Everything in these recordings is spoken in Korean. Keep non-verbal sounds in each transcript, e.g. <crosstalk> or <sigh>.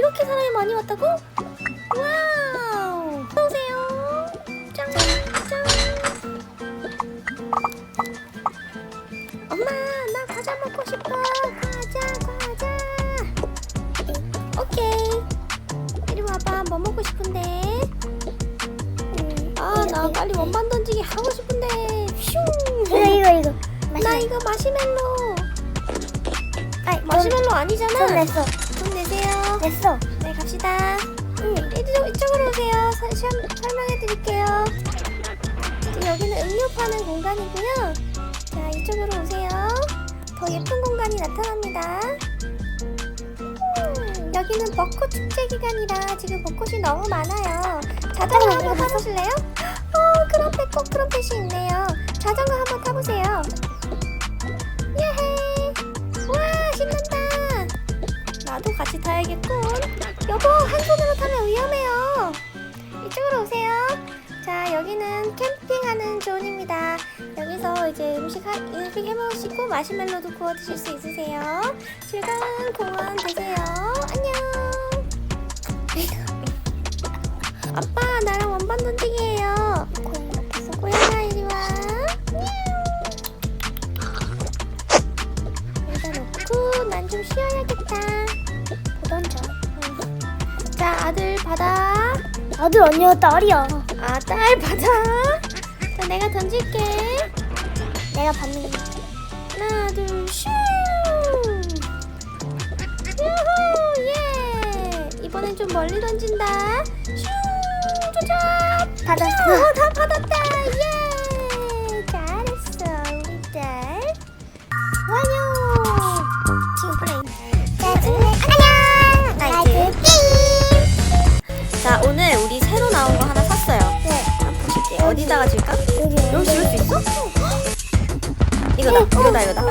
이렇게 사람이 많이 왔다고? 와우! 어서오세요. 짠! 짠! 엄마, 나 과자 먹고 싶어. 과자, 과자. 오케이. 이리 와봐. 뭐 먹고 싶은데? 아, 나 빨리 원반 던지기 하고 싶은데. 슝! 이거 이거 이거. 나 이거 마시멜로. 아이 마시멜로 아니잖아. 손 냈어. 돈 내세요. 냈어. 네, 갑시다. 음, 이쪽, 이쪽으로 오세요. 서, 시험 설명해 드릴게요. 자, 여기는 음료 파는 공간이고요. 자, 이쪽으로 오세요. 더 예쁜 공간이 나타납니다. 음, 여기는 벚꽃 축제 기간이라 지금 벚꽃이 너무 많아요. 자전거 어, 한번 이거 타보실래요? 어, 크럼펫 꼭 크럼펫이 있네요. 자전거 한번 타보세요. 나도 같이 타야겠군. 여보, 한 손으로 타면 위험해요. 이쪽으로 오세요. 자, 여기는 캠핑하는 존입니다. 여기서 이제 음식, 하, 음식 해 먹으시고 마시멜로도 구워 드실 수 있으세요. 즐거운 공원 되세요. 안녕. <laughs> 아빠, 나랑 원반 던지기 아. 아들 언니가 딸이야. 아, 딸 받아. 자, 내가 던질게. 내가 받는 거. 하나, 둘, 슈. 유후, 예. 이번엔 좀 멀리 던진다. 슈, 쪼잡. 받았어. 어, 다 받았다. 예. 이거다, 이거다.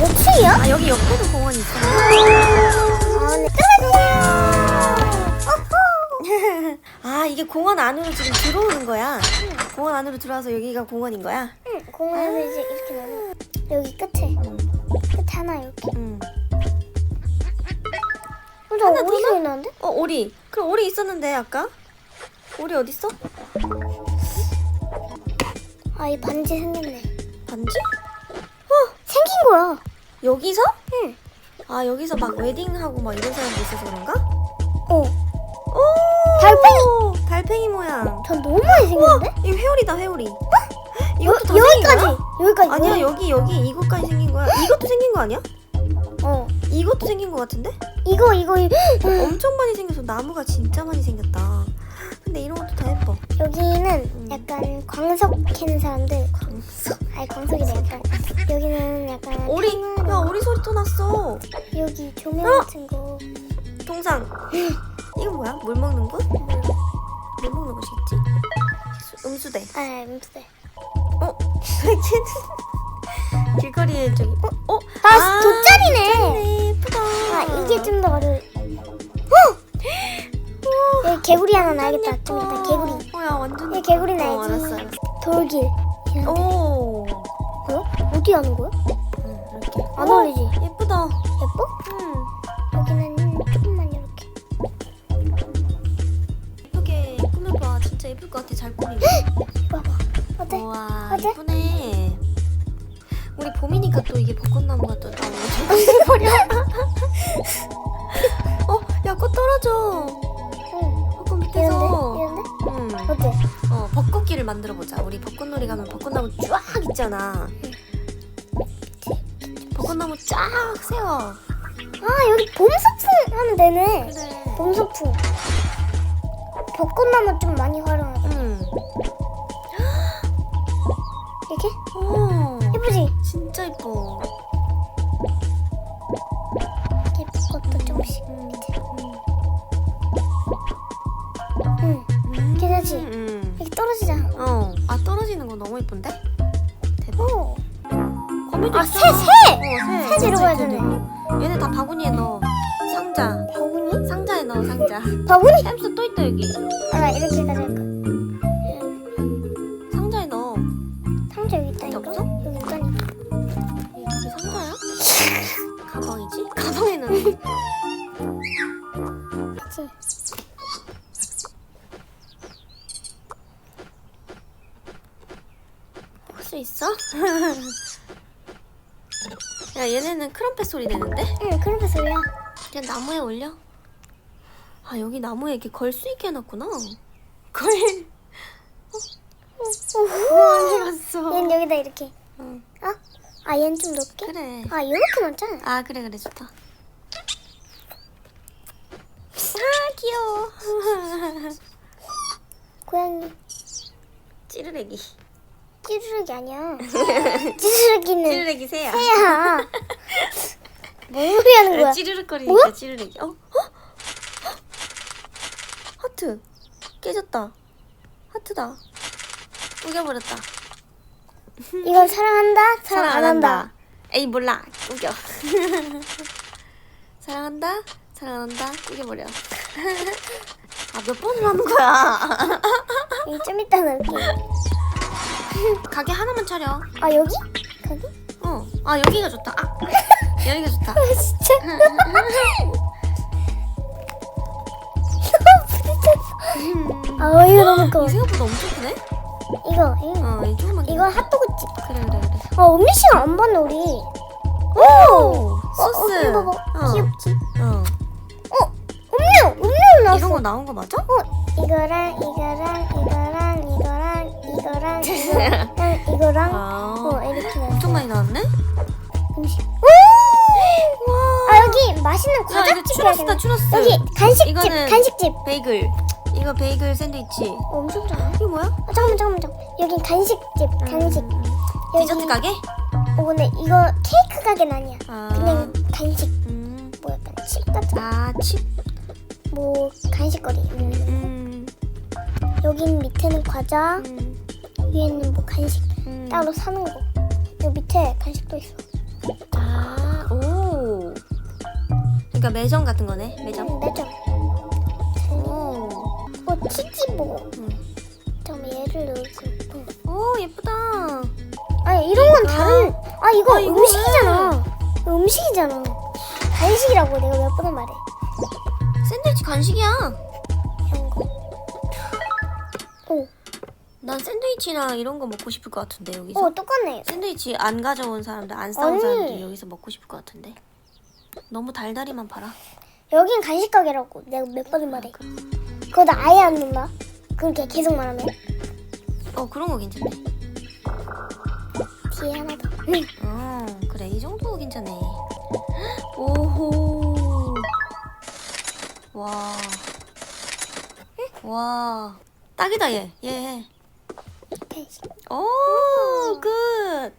며칠이야? 아, 여기 옆에도 공원이 있어. 아, 네. <laughs> 아, 이게 공원 안으로 지금 들어오는 거야. 공원 안으로 들어와서 여기가 공원인 거야. 응, 공원에서 이제 이렇게 나눠. 여기 끝에. 끝에 하나 이렇게. 응. 어, 저 하나 오리 더 소리 나는데? 어, 오리. 그럼 오리 있었는데, 아까? 오리 어딨어? 아, 이 반지 생겼네. 반지? 생긴 거야. 여기서? 응. 아, 여기서 막 웨딩하고 막 이런 사람도 있어서 그런가? 어. 오! 달팽이! 달팽이 모양. 전 너무 많이 생겼는데? 이거 회오리다, 회오리. 여, 이것도 다 생긴 여기까지. 거야? 여기까지. 아니야, 여기, 여기, 이거까지 생긴 거야. 이것도 생긴 거 아니야? 어. 이것도 생긴 거 같은데? 이거, 이거, 이거. 엄청 많이 생겨서 나무가 진짜 많이 생겼다. 근데 이런 것도 다 예뻐. 여기는 약간 광석 캐는 사람들. 광석. 아니, 광석이 래. 약간. 여기는 약간. 오리. 야, 오리 소리 터 났어. 여기 조명 어? 같은 거. 동상. <laughs> 이거 뭐야? 물 먹는 곳? 물 먹는 곳이겠지? 수- 음수대. 아, 무슨. 어? <laughs> 길거리에 저기. 어? 어? 아, 돗자리네. 돗자리네. 예쁘다. 아, 이게 좀 더 어려. 개구리 하나 나야겠다. 좀. 이따 개구리. 어, 야, 완전. 여기 개구리 어, 나야지. 알았어, 알았어. 돌길. 오. 뭐야? 어디 하는 거야? 응, 이렇게. 안 어, 어울리지? 예쁘다. 예뻐? 응. 여기는 조금만 이렇게. 예쁘게 꾸며봐. 진짜 예쁠 것 같아. 잘 꾸미면. 봐봐. 어때? 우와, 어때? 예쁘네. 우리 봄이니까 또 이게 벚꽃나무가 또 나오네. 정신버려. <laughs> 만들어 보자. 우리 벚꽃놀이 가면 벚꽃나무 쫙 있잖아. 벚꽃나무 쫙 세워. 아 여기 봄소풍 하면 되네. 그래. 봄소풍. 벚꽃나무 좀 많이 활용하자. 응. 이렇게? 오. 예쁘지? 진짜 예뻐. 너무 예쁜데? 대박. 오. 거미도 아, 있잖아. 새, 새! 어, 새. 새 들어가야 되네. 얘네 다 바구니에 넣어. 상자. 바구니? 상자에 넣어 상자. 바구니? 햄스터 또 있다 여기. 아 이렇게 가져갈까? 상자에 넣어. 상자 여기 있다니까? 없어? 여기 있다니까. 이게 상자야? 가방 가방이지? 가방에는 그 야 얘네는 크럼펫 소리 내는데? 응 그런 거 소리야. 그냥 나무에 올려? 아 여기 나무에 이렇게 걸 수 있게 해놨구나 걸 우와. 해놨어 얘는 여기다 이렇게. 응. 어? 아 얘는 좀 높게? 그래 아 이렇게 많잖아. 아 그래 그래 좋다 아 귀여워 고양이 찌르레기 찌르르기 아니야. 찌르르기는 찌르레기 새야 새야. 뭔 소리 하는 거야? 찌르륵거리니까 뭐야? 찌르레기 어? 어? 하트 깨졌다 하트다 우겨버렸다 이건 사랑한다? 사랑 안 한다. 에이 몰라 우겨 <laughs> 사랑한다 사랑한다 우겨버려 <laughs> 아 몇 번을 하는 거야 이좀 이따 넣을게. <laughs> 가게 하나만 차려 아 여기? 거기? 어아 여기가 좋다 아 여기가 좋다 아 진짜? 부딪혔어. <laughs> 아 이거 너무 커. 이 생각보다 엄청 크네 이거 이거 어 이 조그만 게. 이거 핫도그집. 그래 그래 그래 아 은미 씨가 안 봤네 우리. 오. 오 소스 어, 이거 봐봐. 어. 귀엽지? 어어 음료 음료 나왔어. 이런 거 나온 거 맞아? 어 이거랑 이거랑 이거랑 이거랑 아 어 이렇게. 엄청 많이 나왔네 음식. 와아 여기 맛있는 야 이거 과자집 추러스다? 추러스 여기 간식집 이거는 간식집. 베이글 이거 베이글 샌드위치 어, 엄청 좋아. 이게 뭐야? 아, 잠깐만 잠깐만 잠깐만. 여긴 간식집 간식. 음, 여기- 디저트 가게? 어 근데 이거 케이크 가게는 아니야. 아. 그냥 간식 음. 뭐 약간 칩 같은 아 칩? 뭐 간식거리. 음. 음. 여긴 밑에는 과자, 음. 위에는 뭐 간식 음. 따로 사는 거. 여기 밑에 간식도 있어. 아, 오. 그러니까 매점 같은 거네. 매점. 음, 매점. 오. 어 치즈보. 음. 잠깐만 얘를 넣고. 오, 예쁘다. 아니 이런 건 이거? 다른. 아 이거 아, 음식이잖아. 이거 음식이잖아. 간식이라고 내가 몇 번을 말해. 샌드위치 간식이야. 난 샌드위치나 이런 거 먹고 싶을 것 같은데 여기서. 어 똑같네. 샌드위치 안 가져온 사람들, 안 싸운 아니. 사람들이 여기서 먹고 싶을 것 같은데. 너무 달달이만 팔아. 여긴 간식 가게라고 내가 몇 번을 말해. 그거 나 아예 안 넣나? 그렇게 계속 말하면 어, 그런 거 괜찮네. 뒤에 하나 더. <laughs> 어, 그래. 이 정도 괜찮네. <gasps> 오호. 와. 와. 딱이다, 얘. 얘. 해. 간식. 오, 굿.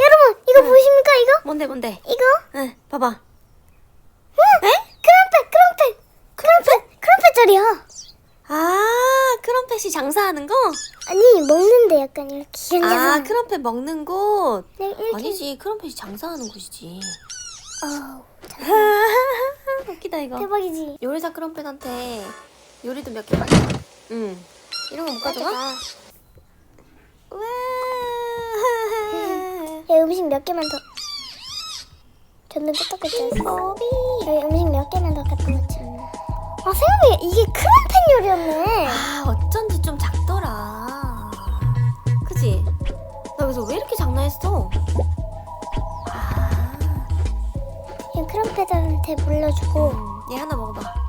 여러분 이거 보이십니까 이거? 뭔데, 뭔데? 이거? 응, 봐봐. 에? 크럼펫 크럼펫 크럼펫 크럼펫짜리야. 아, 크럼펫이 장사하는 거? 아니 먹는데 약간 이렇게 아, 크럼펫 먹는 곳. 네, 이렇게. 아니지, 크럼펫이 장사하는 곳이지. 어우, <laughs> 웃기다, 이거. 대박이지. 요리사 크럼펫한테 요리도 몇 개 가져. 응. 이런 거 못 가져가? 야 음식 몇 개만 더. 저는 끄떡끄떡 했어. 여기 음식 몇 개만 더 갖다. 아 생각해 이게 크럼펫 요리였네. 아, 어쩐지 좀 작더라. 그지? 나 그래서 왜 이렇게 장난했어? 아, 이 크럼펫한테 물려주고 음, 얘 하나 먹어봐.